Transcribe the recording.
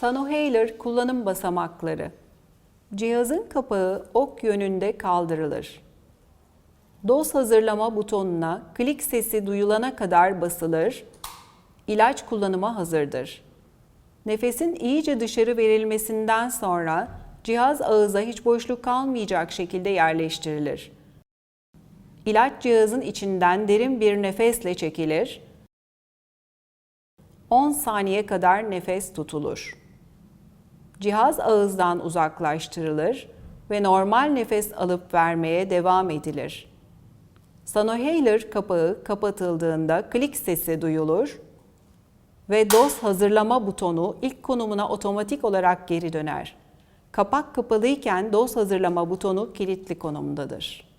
Sanohaler kullanım basamakları. Cihazın kapağı ok yönünde kaldırılır. Doz hazırlama butonuna klik sesi duyulana kadar basılır. İlaç kullanıma hazırdır. Nefesin iyice dışarı verilmesinden sonra cihaz ağıza hiç boşluk kalmayacak şekilde yerleştirilir. İlaç cihazın içinden derin bir nefesle çekilir. 10 saniye kadar nefes tutulur. Cihaz ağızdan uzaklaştırılır ve normal nefes alıp vermeye devam edilir. Sanohaler kapağı kapatıldığında klik sesi duyulur ve doz hazırlama butonu ilk konumuna otomatik olarak geri döner. Kapak kapalıyken doz hazırlama butonu kilitli konumdadır.